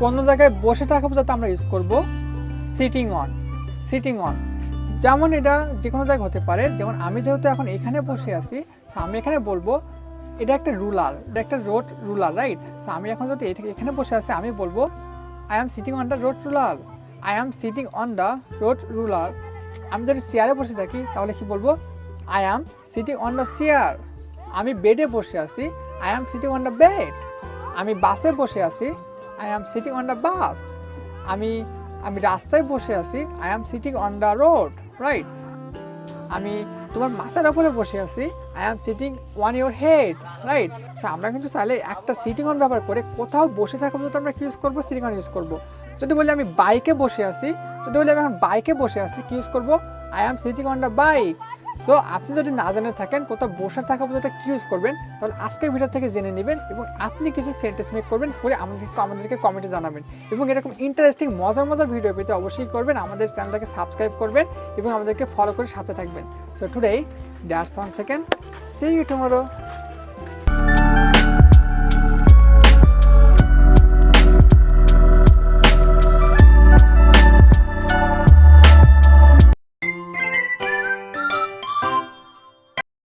কোনো জায়গায় বসে থাকা বোঝাতে আমরা ইউজ করব সিটিং অন সিটিং অন যেমন এটা যে কোনো জায়গায় হতে পারে, যেমন আমি যেহেতু এখন এখানে বসে আছি, so আমি এখানে বলব এটা একটা রুলার এটা একটা রোড রুলার রাইট সো আমি এখন যদি এখানে- বসে আছি, আমি বলব I am sitting on the road roller I am sitting on the road roller আমি যদি চেয়ারে বসে থাকি, তাহলে কি বলব? I am sitting on the chair আমি বেডে বসে আছি I am sitting on the bed আমি বাসে বসে আছি I am sitting on the bus আমি আমি রাস্তায় বসে আছি। I am sitting on the road right আমি তোমার মাথার উপরে বসে আছি। I am sitting on your head right আমরা কিন্তু চাইলে একটা সিটিং অন ব্যবহার করে কোথাও বসে থাকা পর্যন্ত আমরা কি ইউজ করব? সিটিং অন ইউজ করব। যদি বলি আমি বাইকে বসে আছি, যদি বলি আমি এখন বাইকে বসে আছি, কি ইউজ করব? I am sitting on the bike so আপনি যদি না জেনে থাকেন, কোথাও বসে থাকা পর্যন্ত কি ইউজ করবেন, তাহলে আজকের ভিডিও থেকে জেনে নেবেন এবং আপনি কিছু সেন্টেন্স মেক করবেন, করে আমাদেরকে আমাদেরকে কমেন্টে জানাবেন। এবং এরকম ইন্টারেস্টিং মজার মজার ভিডিও পেতে অবশ্যই করবেন, আমাদের চ্যানেলটাকে সাবস্ক্রাইব করবেন এবং আমাদেরকে ফলো করে সাথে থাকবেন। So today that's one second see you tomorrow